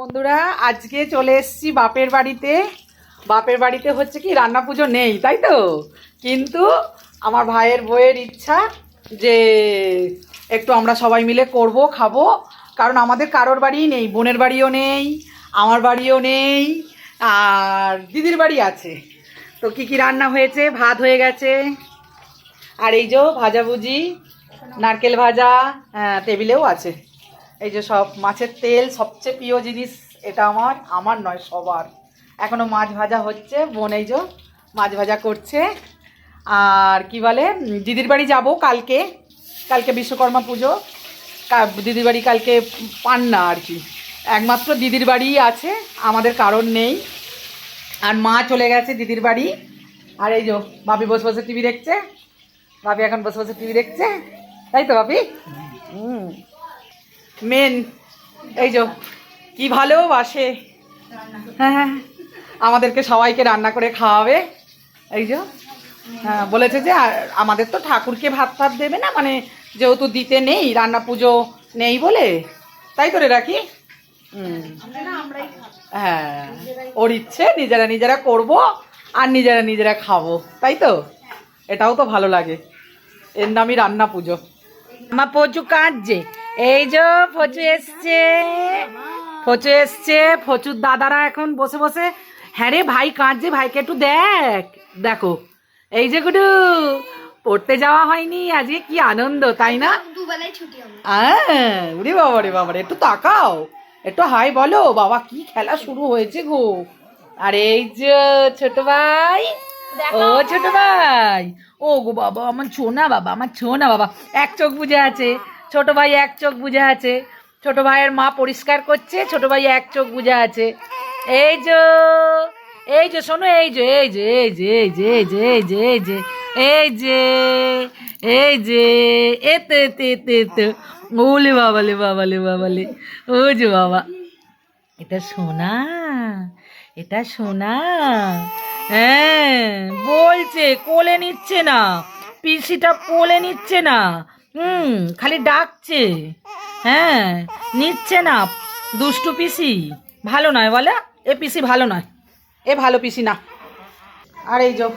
বন্ধুরা, আজকে চলে এসেছি বাপের বাড়িতে। বাপের বাড়িতে হচ্ছে কি, রান্না পুজো নেই, তাই তো? কিন্তু আমার ভাইয়ের বইয়ের ইচ্ছা যে একটু আমরা সবাই মিলে করব, খাব। কারণ আমাদের কারোর বাড়িই নেই, বোনের বাড়িও নেই, আমার বাড়িও নেই, আর দিদির বাড়ি আছে। তো কি কি রান্না হয়েছে? ভাত হয়ে গেছে। আর এই যে ভাজাভুজি, নারকেল ভাজা হ্যাঁ টেবিলেও আছে। এই যে সব মাছের তেল সবচেয়ে প্রিয় জিনিস এটা আমার আমার নয় সবার। এখনও মাছ ভাজা হচ্ছে বোন এই যে মাছ ভাজা করছে। আর কি বলে দিদির বাড়ি যাব কালকে কালকে বিশ্বকর্মা পুজো। দিদির বাড়ি কালকে পান না আর কি। একমাত্র দিদির বাড়িই আছে আমাদের কারণ নেই। আর মা চলে গেছে দিদির বাড়ি। আর এই যে বাপি বসে বসে টিভি দেখছে। বাপি এখন বসে বসে টিভি দেখছে। তাই তো ভাবি? হুম। মেন, এই যে, কি ভালোবাসে হ্যাঁ হ্যাঁ আমাদেরকে সবাইকে রান্না করে খাওয়াবে। এই যে হ্যাঁ বলেছে যে আমাদের তো ঠাকুরকে ভাত ফাত দেবে না মানে যেহেতু দিতে নেই, রান্না পুজো নেই বলে। তাই করে রাখি? হ্যাঁ ওর ইচ্ছে, নিজেরা নিজেরা করব, আর নিজেরা নিজেরা খাব। তাই তো? এটাও তো ভালো লাগে। এর নামই রান্না পুজো। আমার পচু কাঁদছে। এই যে ফচু এসছে। ফচু এসছে। ফচুর দাদারা এখন বসে বসে হ্যাঁ রে ভাই কাঁদছে ভাইকে একটু দেখ। দেখো এই যে গুডু পড়তে যাওয়া হয়নি আজকে কি আনন্দ তাই না? হ্যাঁ উরে বাবা রে বাবা একটু তাকাও। একটু হাই বলো বাবা কি খেলা শুরু হয়েছে গো। আর এই যে ছোট ভাই ও ছোট ভাই ও গো বাবা আমার ছোনা বাবা আমার ছোনা বাবা এক চোখ বুঝে আছে। ছোট ভাই এক চোখ বুঝে আছে ছোট ভাইয়ের মা পরিষ্কার করছে ছোট ভাই এক চোখ বুঝে আছে এই যে এই যে শোনো এই যে এই যে এই যে এই যে এই যে এই যে এই যে এই যে এই যে এতে এতে এতে এতে ওলে বাবালে বাবালে বাবালে ও যে বাবা এটা সোনা এটা সোনা হ্যাঁ বলছে কোলে নিচ্ছে না পিসিটা কোলে নিচ্ছে না হুম, খালি ডাকছে। হ্যাঁ নিচ্ছে না। দুষ্টু পিসি। ভালো নয় বলে, এ পিসি ভালো নয়। এ ভালো পিসি না। আর এই যো,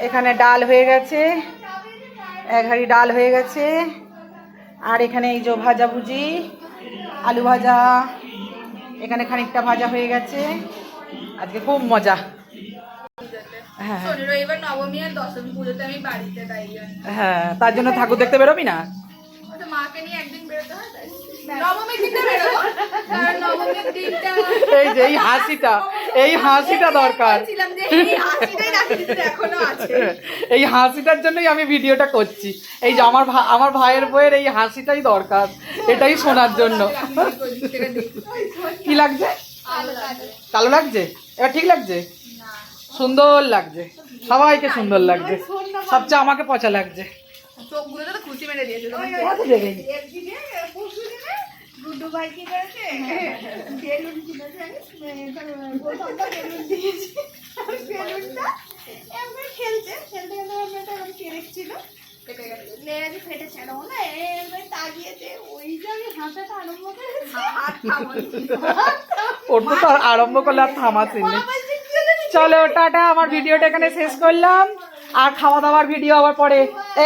এখানে ডাল হয়ে গেছে। এক হাঁড়ি ডাল হয়ে গেছে। আর এখানে এই যে ভাজা ভুজি, আলু ভাজা। এখানে খানিকটা ভাজা হয়ে গেছে। আজকে খুব মজা। হ্যাঁ, হ্যাঁ।, হ্যাঁ তার জন্য ঠাকুর দেখতে বেরোবি না? এই যে এই হাসিটা এই হাসিটা দরকার। এই হাসিটার জন্যই আমি ভিডিওটা করছি। এই যে আমার আমার ভাইয়ের বইয়ের এই হাসিটাই দরকার এটাই শোনার জন্য। কি লাগছে? কালো লাগছে? এবার ঠিক লাগছে? সুন্দর লাগছে। সবাইকে সুন্দর লাগছে। সবচেয়ে আমাকে পচা লাগছে। তো আরম্ভ করলে আর থামাচ্ছি চলো, টাটা, আমার ভিডিওটা এখানে শেষ করলাম। আর খাওয়া দাওয়ার ভিডিও আবার পরে।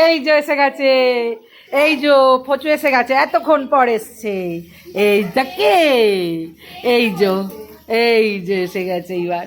এই যে এসে গেছে। এই যে ফচু এসে গেছে, এতক্ষণ পর এসছে। এই যাকে এই যে এই যে এসে গেছে এইবার